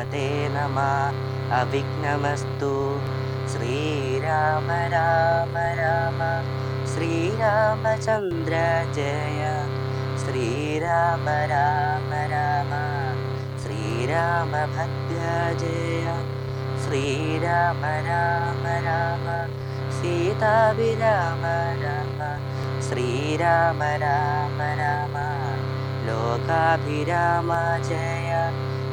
ഗണപതേ നമ. അവിഘ്നമസ്തു. ശ്രീരാമ രാമ രാമ. ശ്രീരാമചന്ദ്ര ജയ. ശ്രീരാമ രാമ രാമ. ശ്രീരാമഭദ്ര ജയ. ശ്രീരാമ രാമ രാമ. സീതാഭിരാമ രാമ. ശ്രീരാമ രാമ രാമ. ലോകാഭിരാമ ജയ.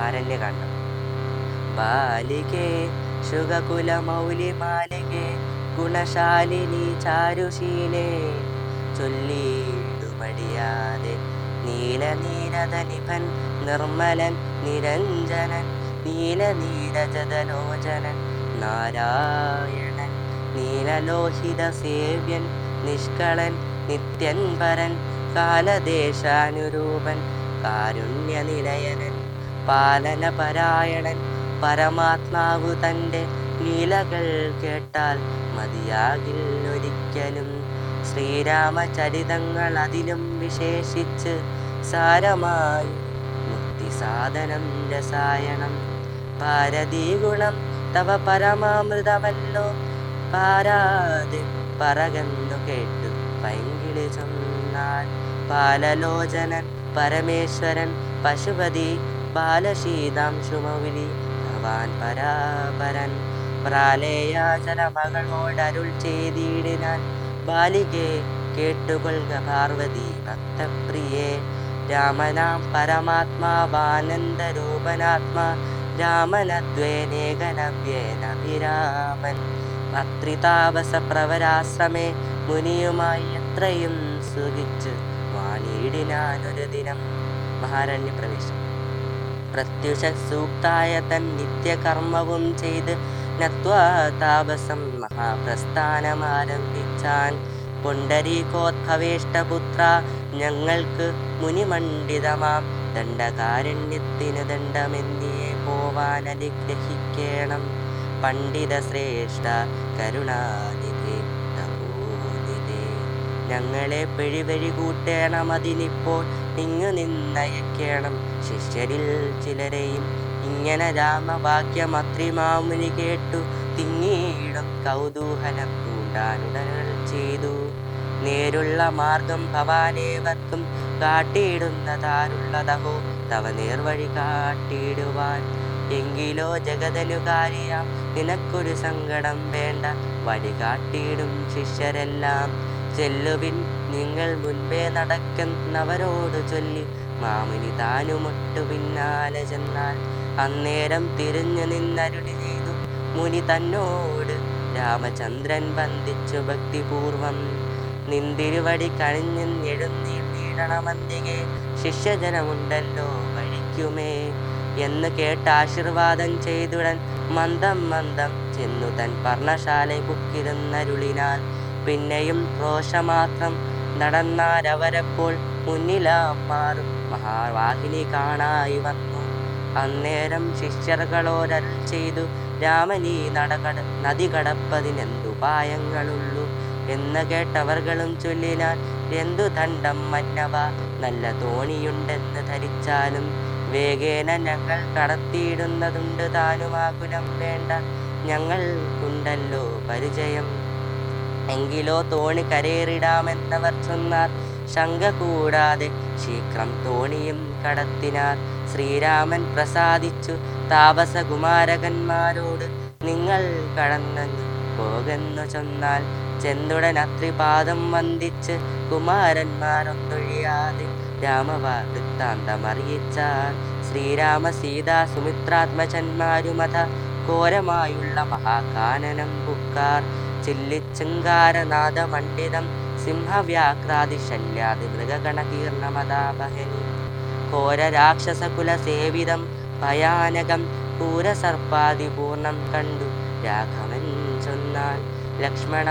ആരണ്യകാന്ഡം ബാലികേ ശുഗകുലമൗലിമാലികേ ഗുണശാലിനി ചാരുശീലേ ചൊല്ലിടുമടിയാതെ നീലനീരതനിഭൻ നിർമ്മലൻ നിരഞ്ജനൻ നീല നീലനീരജതലോചനൻ നാരായണൻ നീലലോഹിത സേവ്യൻ നിഷ്കളൻ നിത്യൻ പരൻ കാലദേശാനുരൂപൻ കാരുണ്യനിലയനൻ പാലനപരായണൻ പരമാത്മാവു തന്റെ ലീലകൾ കേട്ടാൽ മതിയാകില്ലൊരിക്കലും. ശ്രീരാമചരിതങ്ങൾ അതിലും വിശേഷിച്ച് സാരമായി മുക്തിസാധനം രസായണം. ഭാരതീ ഗുണം തവ പരമാമൃതമല്ലോ. പാരാതെ പറകെന്നു കേട്ടു പൈങ്കിളി ചൊന്നാൽ. പാലലോചനൻ പരമേശ്വരൻ പശുപതി ബാലശീതാംശുമൗലി ഭവാൻ പരാപരൻ. പ്രാലേയാചല മകളോടരുൾ ചെയ്തിടിനാൻ. ബാലികെ കേട്ടുകൊള്ളുക പാർവതി ഭക്തപ്രിയേ. രാമനാം പരമാത്മാവാനന്ദരൂപനാത്മാ രാമനദ്വേനേകനവ്യേനഭിരാമൻ അത്രിതാപസ പ്രവരാശ്രമേ മുനിയുമായി എത്രയും സുഖിച്ച് വാണിയിടിനാനൊരു ദിനം. മഹാരണ്യ പ്രവേശം പ്രത്യുഷ സൂക്തായ തൻ നിത്യകർമ്മവും ചെയ്ത് നത്വാ താപസം മഹാപ്രസ്ഥാനമാരംഭിച്ചാൻ. പുണ്ടരീകോദ്ഭവേഷ്ടപുത്ര ഞങ്ങൾക്ക് മുനിമണ്ഡിതമാം. ദണ്ഡകാരണ്യത്തിനു ദണ്ഡമെന്നിയെ പോവാൻ അനുഗ്രഹിക്കേണം. പണ്ഡിത ശ്രേഷ്ഠ കരുണാനിധി ഞങ്ങളെ പിഴിവഴി കൂട്ടേണം. അതിനിപ്പോൾ ഇങ്ങു നിന്നയക്കേണം ശിഷ്യരിൽ ചിലരെയും ഇങ്ങനെ രാമവാക്യം അത്രിമാമുനി കേട്ടു. തിങ്ങിയിടം കൗതൂഹലം പൂണ്ടാനുടകൾ ചെയ്തു. നേരുള്ള മാർഗം ഭവാനേവർക്കും കാട്ടിയിടുന്നതാരുള്ളതഹോ? തവ നേർവഴി കാട്ടിയിടുവാൻ എങ്കിലോ ജഗതനുകാരിയാം. നിനക്കൊരു സങ്കടം വേണ്ട. വഴി കാട്ടിയിടും ശിഷ്യരെല്ലാം. ചെല്ലുവിൻ നിങ്ങൾ മുൻപേ നടക്കുന്നവരോട് ചൊല്ലി. മാമുനി താനുമൊട്ടു പിന്നാലെ ചെന്നാൽ അന്നേരം തിരിഞ്ഞു നിന്നരുളി ചെയ്തു. മുനി തന്നോട് രാമചന്ദ്രൻ ബന്ധിച്ചു ഭക്തിപൂർവം. നിന്തിരുവടി കണിഞ്ഞു എഴുന്നീടണമെന്തികെ ശിഷ്യജനമുണ്ടല്ലോ വഴിക്കുമേ എന്ന് കേട്ട് ആശീർവാദം ചെയ്തുടൻ മന്ദം മന്ദം ചെന്നു തൻ പർണശാല കുക്കിരുന്നരുളിനാൽ പിന്നെയും ക്രോശമാത്രം നടന്നാരവരപ്പോൾ മുന്നിലാ മാറും മഹാവാഹിനി കാണായി വന്നു അന്നേരം ശിഷ്യർകളോരൽ ചെയ്തു രാമനീ നടകട നദി കടപ്പതിനെന്തുപായങ്ങളുള്ളൂ എന്ന് കേട്ടവർകളും ചൊല്ലിനാൽ എന്തു ദണ്ഡം മന്നവ? നല്ല തോണിയുണ്ടെന്ന് ധരിച്ചാലും വേഗേന ഞങ്ങൾ കടത്തിയിടുന്നതുണ്ട് താനുമാകുലം വേണ്ട. ഞങ്ങൾ ഞങ്ങൾക്കുണ്ടല്ലോ പരിചയം. എങ്കിലോ തോണി കരേറിടാമെന്നവർ ചൊന്നാൽ ശങ്ക കൂടാതെ ശീഘ്രം തോണിയും കടത്തിനാർ. ശ്രീരാമൻ പ്രസാദിച്ചു താപസകുമാരകന്മാരോട് നിങ്ങൾ കടന്നു പോകുന്നു ചൊന്നാൽ ചെന്തുടൻ അത്രിപാദം വന്ദിച്ച് കുമാരന്മാരൊന്നൊഴിയാതെ രാമവൃത്താന്തമറിയിച്ചാൽ ശ്രീരാമ സീതാ സുമിത്രാത്മജന്മാരുമത ഘോരമായുള്ള മഹാകാനനം ബുക്കാർ ചില്ലിച്ചങ്കാരനാഥമണ്ഡിതം സിംഹവ്യാക്രാതി ശല്യാതി മൃഗഗണകീർണമതാപഹനി ഘോര രാക്ഷസകുലസേവിതം ഭയാനകം പൂരസർപ്പാതിപൂർണം കണ്ടു രാഘവൻ ചൊന്നാൽ. ലക്ഷ്മണ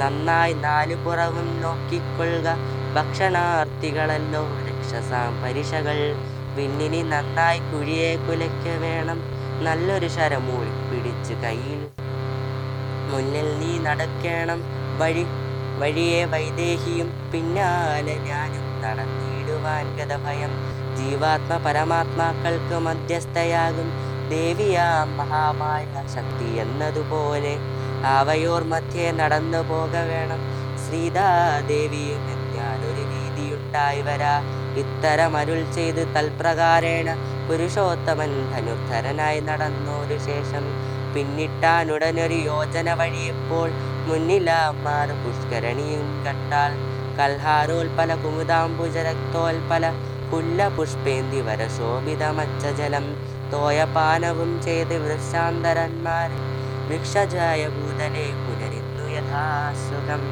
നന്നായി നാലു പുറവും നോക്കിക്കൊള്ളുക. ഭക്ഷണാർത്ഥികളല്ലോ രക്ഷസാം പരിശകൾ വിണ്ണിനി നന്നായി കുഴിയെ കുലയ്ക്ക വേണം. നല്ലൊരു ശരമൂഴി പിടിച്ച് കയ്യിൽ. മുന്നിൽ നീ നടക്കണം വഴി. വഴിയെ വൈദേഹിയും പിന്നാലെ ഞാനും നടത്തിയിടുവാൻ ഗതഭയം ജീവാത്മ പരമാത്മാക്കൾക്ക് മധ്യസ്ഥയാകും ദേവിയാം മഹാമായ ശക്തി എന്നതുപോലെ. അവയോർ മധ്യേ നടന്നു പോക വേണം ശ്രീതാദേവിയും ഞാനൊരു രീതിയുണ്ടായി വരാ. ഇത്തരം അരുൾ ചെയ്ത് തൽപ്രകാരേണ പുരുഷോത്തമൻ ധനുർധരനായി നടന്നൊരു ശേഷം പിന്നിട്ടാനുടനൊരു യോജന വഴിയപ്പോൾ മുന്നിലാമാർ പുഷ്കരണിയും കണ്ടാൽ കൽഹാരോൽപല കുമുദാംബുജരക്തോൽപല പുല്ല പുഷ്പേന്തി വരശോഭിതമച്ചജലം തോയപാനവും ചെയ്ത് വൃക്ഷാന്തരന്മാർ വൃക്ഷജായ ഭൂതനെ പുനരിന്നു യഥാസുഖം.